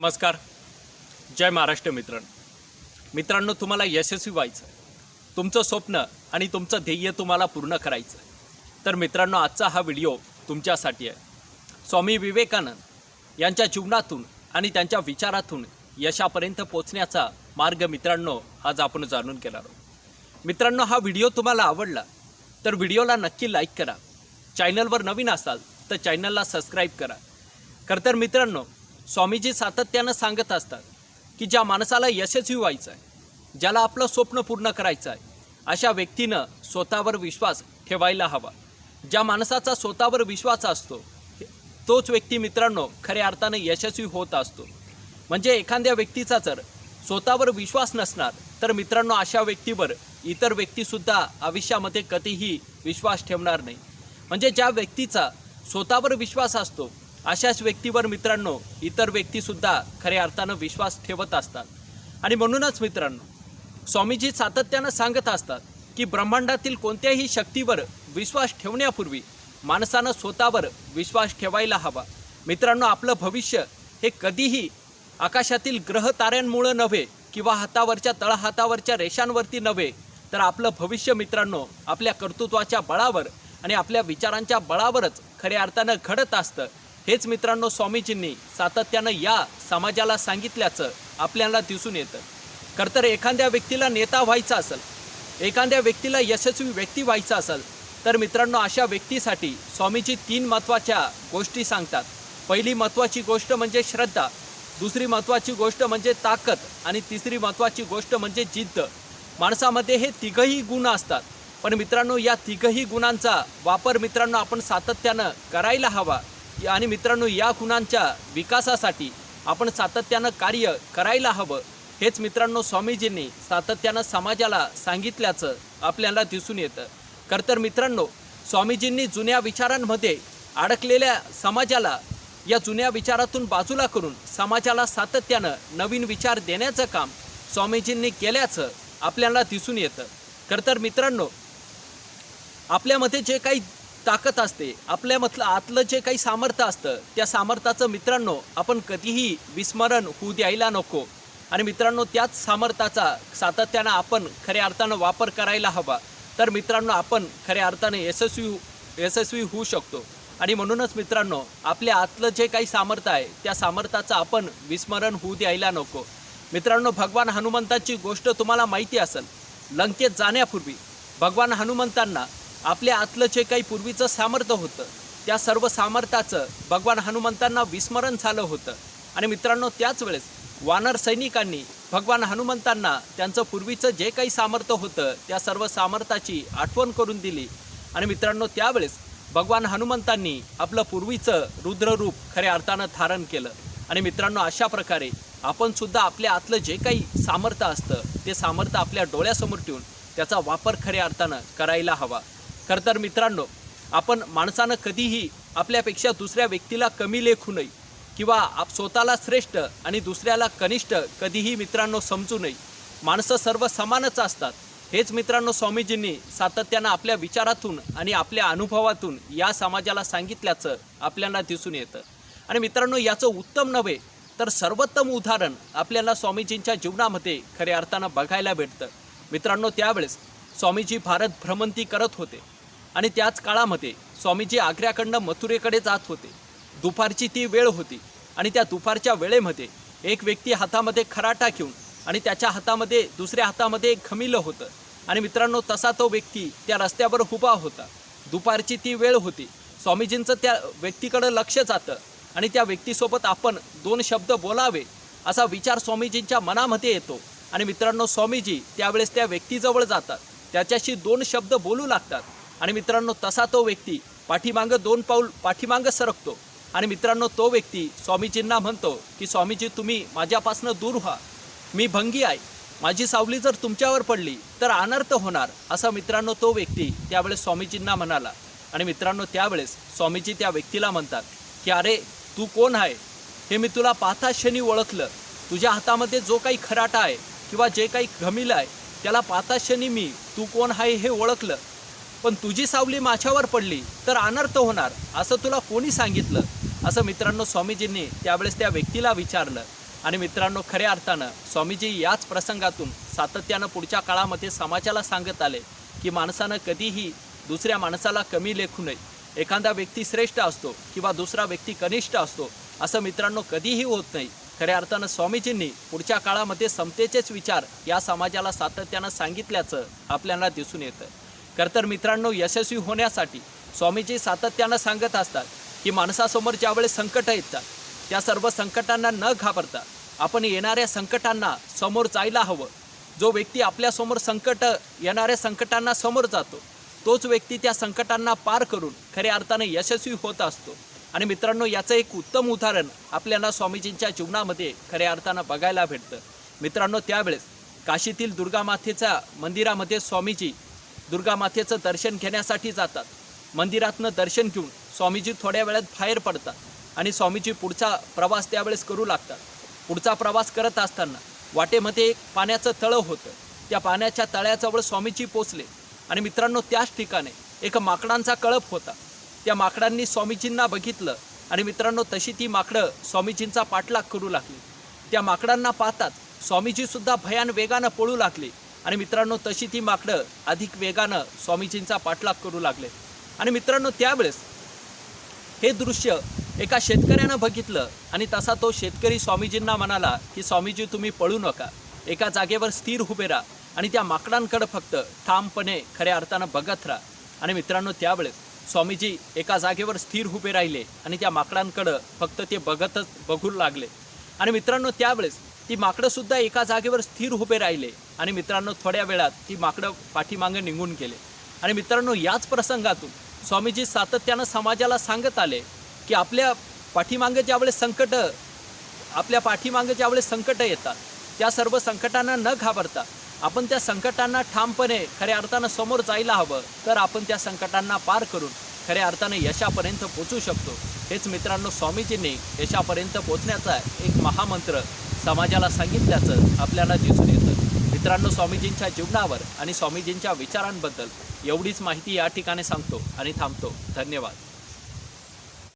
नमस्कार. जय महाराष्ट्र मित्रांनो. मित्रांनो तुम्हाला यशस्वी व्हायचं आहे. तुमचं स्वप्न आणि तुमचं ध्येय तुम्हाला पूर्ण करायचं आहे. तर मित्रांनो आजचा हा व्हिडिओ तुमच्यासाठी आहे. स्वामी विवेकानंद यांच्या जीवनातून आणि त्यांच्या विचारातून यशापर्यंत पोचण्याचा मार्ग मित्रांनो आज आपण जाणून घेणार आहोत. मित्रांनो हा व्हिडिओ तुम्हाला आवडला तर व्हिडिओला नक्की लाईक करा. चॅनलवर नवीन असाल तर चॅनलला सबस्क्राईब करा. खरं तर मित्रांनो स्वामीजी सातत्यानं सांगत असतात की ज्या माणसाला यशस्वी व्हायचं आहे ज्याला आपलं स्वप्न पूर्ण करायचं आहे अशा व्यक्तीनं स्वतःवर विश्वास ठेवायला हवा. ज्या माणसाचा स्वतःवर विश्वास असतो तोच व्यक्ती मित्रांनो खऱ्या अर्थानं यशस्वी होत असतो. म्हणजे एखाद्या व्यक्तीचा जर स्वतःवर विश्वास नसणार तर मित्रांनो अशा व्यक्तीवर इतर व्यक्तीसुद्धा आयुष्यामध्ये कधीही विश्वास ठेवणार नाही. म्हणजे ज्या व्यक्तीचा स्वतःवर विश्वास असतो अशाच व्यक्तीवर मित्रांनो इतर व्यक्तीसुद्धा खऱ्या अर्थानं विश्वास ठेवत असतात. आणि म्हणूनच मित्रांनो स्वामीजी सातत्यानं सांगत असतात की ब्रह्मांडातील कोणत्याही शक्तीवर विश्वास ठेवण्यापूर्वी माणसानं स्वतःवर विश्वास ठेवायला हवा. मित्रांनो आपलं भविष्य हे कधीही आकाशातील ग्रह ताऱ्यांमुळं नव्हे किंवा हातावरच्या तळहातावरच्या रेषांवरती नव्हे तर आपलं भविष्य मित्रांनो आपल्या कर्तृत्वाच्या बळावर आणि आपल्या विचारांच्या बळावरच खऱ्या अर्थानं घडत असतं. हेच मित्रांनो स्वामीजींनी सातत्यानं या समाजाला सांगितल्याचं आपल्याला दिसून येतं. खरं तर एखाद्या व्यक्तीला नेता व्हायचा असेल एखाद्या व्यक्तीला यशस्वी व्यक्ती व्हायचा असेल तर मित्रांनो अशा व्यक्तीसाठी स्वामीजी तीन महत्त्वाच्या गोष्टी सांगतात. पहिली महत्त्वाची गोष्ट म्हणजे श्रद्धा दुसरी महत्त्वाची गोष्ट म्हणजे ताकद आणि तिसरी महत्त्वाची गोष्ट म्हणजे जिद्द. माणसामध्ये हे तिघही गुण असतात पण मित्रांनो या तिघही गुणांचा वापर मित्रांनो आपण सातत्यानं करायला हवा. आणि मित्रांनो या गुणांच्या विकासासाठी आपण सातत्यानं कार्य करायला हवं. हेच मित्रांनो स्वामीजींनी सातत्यानं समाजाला सांगितल्याचं आपल्याला दिसून येतं. खरं तर मित्रांनो स्वामीजींनी जुन्या विचारांमध्ये अडकलेल्या समाजाला या जुन्या विचारातून बाजूला करून समाजाला सातत्यानं नवीन विचार देण्याचं काम स्वामीजींनी केल्याचं आपल्याला दिसून येतं. खरं तर मित्रांनो आपल्यामध्ये जे काही ताकद असते. आपल्यामधलं आतलं जे काही सामर्थ्य असतं त्या सामर्थ्याचं मित्रांनो आपण कधीही विस्मरण होऊ द्यायला नको. आणि मित्रांनो त्याच सामर्थ्याचा सातत्यानं आपण खऱ्या अर्थानं वापर करायला हवा. तर मित्रांनो आपण खऱ्या अर्थानं यशस्वी यशस्वी होऊ शकतो. आणि म्हणूनच मित्रांनो आपल्या आतलं जे काही सामर्थ्य आहे त्या सामर्थ्याचं आपण विस्मरण होऊ द्यायला नको. मित्रांनो भगवान हनुमंताची गोष्ट तुम्हाला माहिती असेल. लंकेत जाण्यापूर्वी भगवान हनुमंतांना आपल्या आतलं जे काही पूर्वीचं सामर्थ्य होतं त्या सर्व सामर्थ्याचं भगवान हनुमंतांना विस्मरण झालं होतं. आणि मित्रांनो त्याच वेळेस वानर सैनिकांनी भगवान हनुमंतांना त्यांचं पूर्वीचं जे काही सामर्थ्य होतं त्या सर्व सामर्थ्याची आठवण करून दिली. आणि मित्रांनो त्यावेळेस भगवान हनुमंतांनी आपलं पूर्वीचं रुद्ररूप खऱ्या अर्थानं धारण केलं. आणि मित्रांनो अशा प्रकारे आपण सुद्धा आपल्या आतलं जे काही सामर्थ्य असतं ते सामर्थ्य आपल्या डोळ्यासमोर ठेवून त्याचा वापर खऱ्या अर्थानं करायला हवा. खरं तर मित्रांनो आपण माणसानं कधीही आपल्यापेक्षा दुसऱ्या व्यक्तीला कमी लेखू नये किंवा आप स्वतःला श्रेष्ठ आणि दुसऱ्याला कनिष्ठ कधीही मित्रांनो समजू नये. माणसं सर्व समानच असतात. हेच मित्रांनो स्वामीजींनी सातत्यानं आपल्या विचारातून आणि आपल्या अनुभवातून या समाजाला सांगितल्याचं आपल्याला दिसून येतं. आणि मित्रांनो याचं उत्तम नव्हे तर सर्वोत्तम उदाहरण आपल्याला स्वामीजींच्या जीवनामध्ये खऱ्या अर्थानं बघायला भेटतं. मित्रांनो त्यावेळेस स्वामीजी भारत भ्रमंती करत होते. आणि त्याच काळामध्ये स्वामीजी आग्र्याकडनं मथुरेकडे जात होते. दुपारची ती वेळ होती आणि त्या दुपारच्या वेळेमध्ये एक व्यक्ती हातामध्ये खराटा घेऊन आणि त्याच्या हातामध्ये दुसऱ्या हातामध्ये एक खमिलं होतं. आणि मित्रांनो तसा तो व्यक्ती त्या रस्त्यावर उभा होता. दुपारची ती वेळ होती. स्वामीजींचं त्या व्यक्तीकडं लक्ष जातं आणि त्या व्यक्तीसोबत आपण दोन शब्द बोलावे असा विचार स्वामीजींच्या मनामध्ये येतो. आणि मित्रांनो स्वामीजी त्यावेळेस त्या व्यक्तीजवळ जातात. त्याच्याशी दोन शब्द बोलू लागतात. आणि मित्रांनो तसा तो व्यक्ती पाठीमागं दोन पाऊल पाठीमागं सरकतो. आणि मित्रांनो तो व्यक्ती स्वामीजींना म्हणतो की स्वामीजी तुम्ही माझ्यापासनं दूर व्हा. मी भंगी आहे. माझी सावली जर तुमच्यावर पडली तर अनर्थ होणार. असा मित्रांनो तो व्यक्ती त्यावेळेस स्वामीजींना म्हणाला. आणि मित्रांनो त्यावेळेस स्वामीजी त्या व्यक्तीला म्हणतात की अरे तू कोण आहे? हे मी तुला पाहता क्षणी ओळखलं. तुझ्या हातामध्ये जो काही खराटा आहे किंवा जे काही घमिलं आहे त्याला पाहता क्षणी मी तू कोण आहे हे ओळखलं. पण तुझी सावली माझ्यावर पडली तर अनर्थ होणार असं तुला कोणी सांगितलं? असं मित्रांनो स्वामीजींनी त्यावेळेस त्या व्यक्तीला विचारलं. आणि मित्रांनो खऱ्या अर्थानं स्वामीजी याच प्रसंगातून सातत्यानं पुढच्या काळामध्ये समाजाला सांगत आले की माणसानं कधीही दुसऱ्या माणसाला कमी लेखू नये. एखादा व्यक्ती श्रेष्ठ असतो किंवा दुसरा व्यक्ती कनिष्ठ असतो असं मित्रांनो कधीही होत नाही. खऱ्या अर्थानं स्वामीजींनी पुढच्या काळामध्ये समतेचेच विचार या समाजाला सातत्यानं सांगितल्याचं आपल्याला दिसून येतं. खरंतर मित्रांनो यशस्वी होण्यासाठी स्वामीजी सातत्यानं सांगत असतात की माणसासमोर ज्यावेळेस संकटं येतात त्या सर्व संकटांना न घाबरता आपण येणाऱ्या संकटांना समोर जायला हवं. जो व्यक्ती आपल्यासमोर संकट येणाऱ्या संकटांना समोर जातो तोच व्यक्ती त्या संकटांना पार करून खऱ्या अर्थाने यशस्वी होत असतो. आणि मित्रांनो याचं एक उत्तम उदाहरण आपल्याला स्वामीजींच्या जीवनामध्ये खऱ्या अर्थानं बघायला भेटतं. मित्रांनो त्यावेळेस काशीतील दुर्गा मातेच्या मंदिरामध्ये स्वामीजी दुर्गा मातेचं दर्शन घेण्यासाठी जातात. मंदिरातनं दर्शन घेऊन स्वामीजी थोड्या वेळात बाहेर पडतात आणि स्वामीजी पुढचा प्रवास त्यावेळेस करू लागतात. पुढचा प्रवास करत असताना वाटेमध्ये एक पाण्याचं तळं होतं. त्या पाण्याच्या तळ्याजवळ स्वामीजी पोचले आणि मित्रांनो त्याच ठिकाणी एक माकडांचा कळप होता. त्या माकडांनी स्वामीजींना बघितलं आणि मित्रांनो तशी ती माकडं स्वामीजींचा पाठलाग करू लागली. त्या माकडांना पाहतात स्वामीजीसुद्धा भयान वेगानं पळू लागले. आणि मित्रांनो तशी ती माकडं अधिक वेगानं स्वामीजींचा पाठलाग करू लागले. आणि मित्रांनो त्यावेळेस हे दृश्य एका शेतकऱ्यानं बघितलं आणि तसा तो शेतकरी स्वामीजींना म्हणाला की स्वामीजी तुम्ही पळू नका. एका जागेवर स्थिर उभे राहा आणि त्या माकडांकडं फक्त ठामपणे खऱ्या अर्थानं बघत राहा. आणि मित्रांनो त्यावेळेस स्वामीजी एका जागेवर स्थिर उभे राहिले आणि त्या माकडांकडं फक्त ते बघतच बघू लागले. आणि मित्रांनो त्यावेळेस ती माकडंसुद्धा एका जागेवर स्थिर उभे राहिले. आणि मित्रांनो थोड्या वेळात ती माकडं पाठीमागं निघून गेले. आणि मित्रांनो याच प्रसंगातून स्वामीजी सातत्यानं समाजाला सांगत आले की आपल्या पाठीमागं ज्यावेळेस संकट आपल्या पाठीमागं ज्यावेळेस संकटं येतात त्या सर्व संकटांना न घाबरता आपण त्या संकटांना ठामपणे खऱ्या अर्थानं समोर जायला हवं तर आपण त्या संकटांना पार करून खऱ्या अर्थानं यशापर्यंत पोचू शकतो. हेच मित्रांनो स्वामीजींनी यशापर्यंत पोचण्याचा एक महामंत्र समाजाला सांगितल्याचं आपल्याला दिसून येतं. मित्रांनो स्वामीजींच्या जीवनावर आणि स्वामीजींच्या विचारांबद्दल एवढीच माहिती या ठिकाणी सांगतो आणि थांबतो. धन्यवाद.